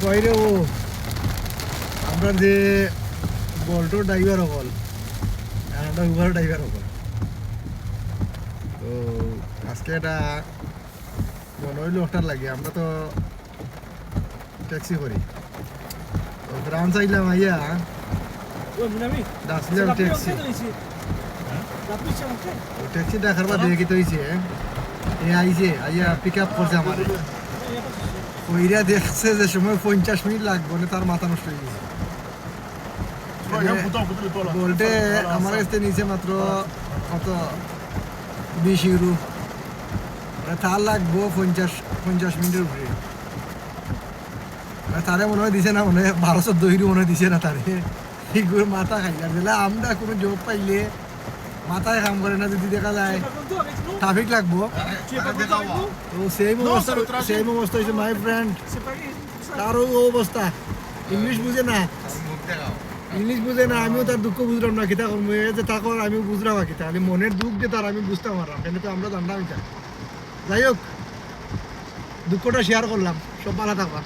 কইরে ও আমরা যে বলটো ড্রাইভার হল আমরা উবার ড্রাইভার হল তো আজকে এটা মনে হইল ওটার লাগে আমরা তো ট্যাক্সি করি তো গ্রাম চাইলাম আইয়া ডাসলাম ট্যাক্সি ট্যাক্সি দেখার বাদ দেখি তো এ আইছে আইয়া পিক আপ করছে আমার ওইরা দেখছে যে সময় পঞ্চাশ মিনিট লাগবে না তার মাথা নষ্ট হয়ে গেছে। বলতে আমার কাছে নিচে মাত্র কত? বিশ ইউরো মানে তার লাগবো পঞ্চাশ পঞ্চাশ মিনিটের উপরে। মানে তারে মনে হয় দিছে না মনে হয় বারো চোদ্দ ইউরো মনে হয় দিছে না তারে। মাথা খাই দিলে আমরা কোনো জব পাইলে মাথায় কাম করে না, যদি দেখা যায় ট্রাফিক লাগবো। তো সেম অবস্থা সেম অবস্থা হয়েছে মাই ফ্রেন্ড তারও অবস্থা। ইংলিশ বুঝে না। ইংলিশ বুঝে না, আমিও তার দুঃখ বুঝলাম না, কিতা করব যে তাকর আমিও বুঝলাম আর কিতা। খালি মনের দুঃখ যে তার, আমি বুঝতে পারলাম কেন তো আমরা জানলাম এটা। যাই হোক, দুঃখটা শেয়ার করলাম। সব ভালো থাকবা।